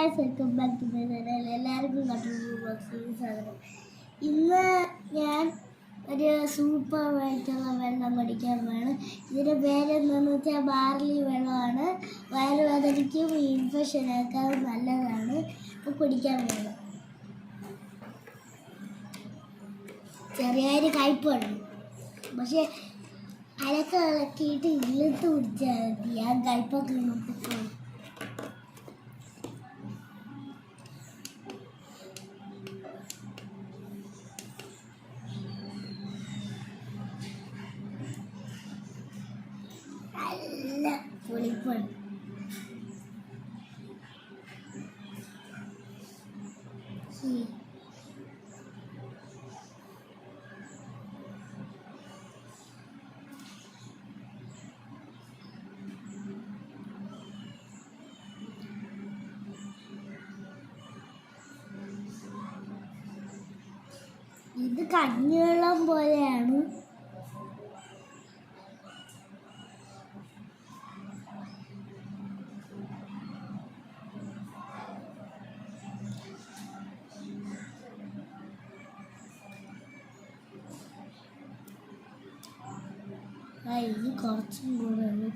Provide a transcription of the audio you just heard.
Guys welcome back to my channel എല്ലാവർക്കും കട്ടൂർ സാധനം ഇന്ന് ഞാൻ ഒരു സൂപ്പറായിട്ടുള്ള വെള്ളം കുടിക്കാൻ വേണം ഇതിന്റെ പേരെന്താണെന്ന് വെച്ചാൽ ബാർലി വെള്ളമാണ്. വയറുവേദനയ്ക്കും ഇൻഫെക്ഷനൊക്കെ നല്ലതാണ്. ഇപ്പോൾ കുടിക്കാൻ വേണം ചെറിയൊരു കയ്പുണ്ട് പക്ഷേ അരക്കളക്കിയിട്ട് ഇല്ലത്ത് കുടിച്ചാൽ മതി. ആ കയ്പൊക്കെ നമുക്ക് നല്ല പുളിപ്പാണ് ഇത് കഞ്ഞിവെള്ളം പോലെയാണ്. ആ ഇത് കുറച്ചും കൂടെ ഉള്ളൂ